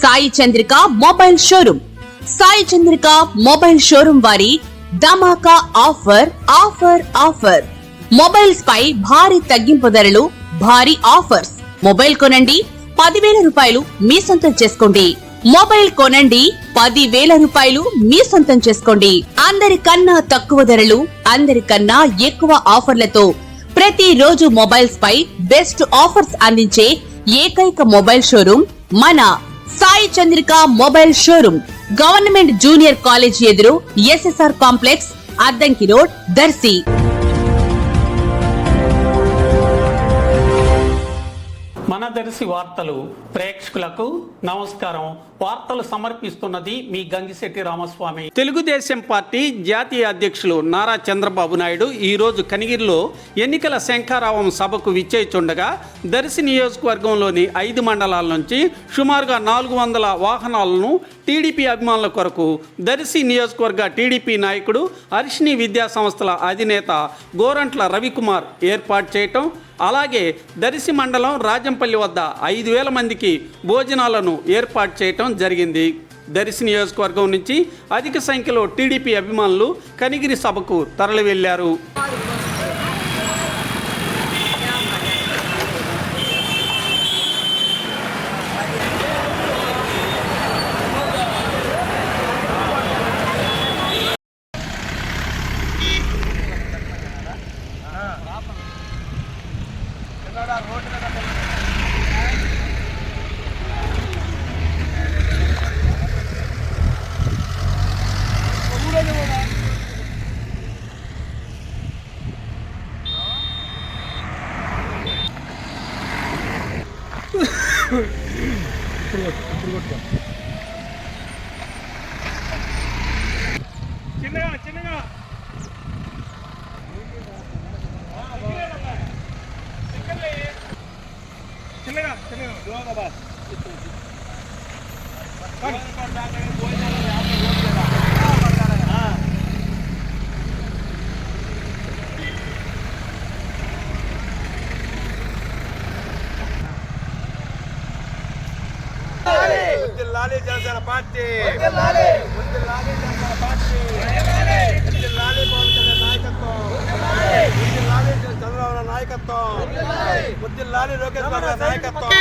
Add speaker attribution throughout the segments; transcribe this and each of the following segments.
Speaker 1: Sai Chandrika mobile showroom Sai Chandrika mobile showroom వారి ధమాకా offer offer offer. Mobiles పై భారీ తగ్గింపు ధరలు భారీ ఆఫర్స్. మొబైల్ కొనండి పదివేల రూపాయలు మీ సొంతం చేసుకోండి. మొబైల్ కొనండి పదివేల రూపాయలు మీ సొంతం చేసుకోండి. అందరికన్నా తక్కువ ధరలు అందరికన్నా ఎక్కువ ఆఫర్లతో ప్రతి రోజు మొబైల్స్ పై బెస్ట్ ఆఫర్స్ అందించే ఏకైక మొబైల్ షోరూమ్ మన Sai Chandrika mobile showroom government junior college ఎదురు SSR complex Addanki road
Speaker 2: Darsi. మనదర్శి వార్తలు ప్రేక్షకులకు నమస్కారం. వార్తలు సమర్పిస్తున్నది మీ గంగిశెట్టి రామస్వామి. తెలుగుదేశం పార్టీ జాతీయ అధ్యక్షులు నారా చంద్రబాబు నాయుడు ఈరోజు కనిగిరిలో ఎన్నికల శంఖారావం సభకు విచ్చేచుండగా దర్శి నియోజకవర్గంలోని ఐదు మండలాల నుంచి సుమారుగా నాలుగు వందల వాహనాలను టీడీపీ అభిమానుల కొరకు దర్శి నియోజకవర్గ టీడీపీ నాయకుడు హర్షిని విద్యా సంస్థల అధినేత గోరంట్ల రవికుమార్ ఏర్పాటు చేయటం అలాగే దర్శి మండలం రాజంపల్లి వద్ద ఐదు వేల మందికి భోజనాలను ఏర్పాటు చేయటం జరిగింది. దర్శి నియోజకవర్గం నుంచి అధిక సంఖ్యలో టీడీపీ అభిమానులు కనిగిరి సభకు తరలి వెళ్ళారు
Speaker 3: చిన్నగా చిన్నగా चलेगा चलेगा दुआ का बात लाले जलसर पाचे लाले लाले जलसर पाचे लाले लाले बोलते नायकत्व నాయకత్వం లాలి లోకేష్ బాబు నాయకత్వం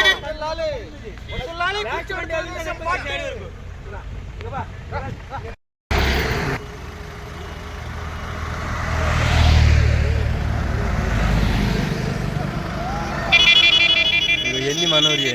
Speaker 4: ఎన్ని మనోరియే